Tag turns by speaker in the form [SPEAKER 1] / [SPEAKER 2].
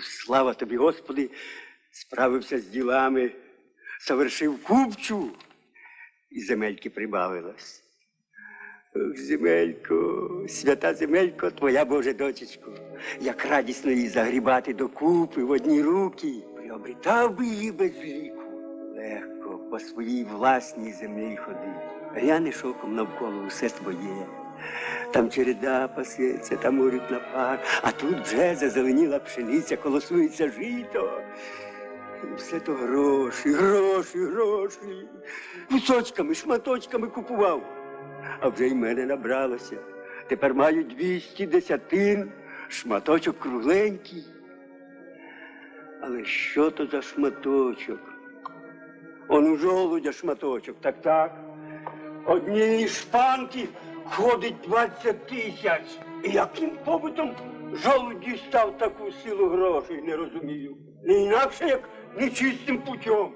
[SPEAKER 1] Слава тобі, Господи, справився з ділами, совершив купчу, і земельки прибавилось. Земелько, свята земелько, твоя Божа дочечко, як радісно її загрібати докупи в одні руки, приобретав би її без ліку. Легко по своїй власній землі ходив. Ряне шоком навколо усе своє. Там череда пасеться, там орють на пар, а тут вже зазеленіла пшениця, колосується жито. І все то гроші, гроші, гроші. Кусочками, шматочками купував. А вже й мене набралося. Тепер маю 200 десятин, шматочок кругленький. Але що то за шматочок? Он у жолудя шматочок, так так. Однієї шпанки ходить 20 тисяч. Яким побутом жолудь дістав таку силу грошей, не розумію. Не інакше, як нечистим путем.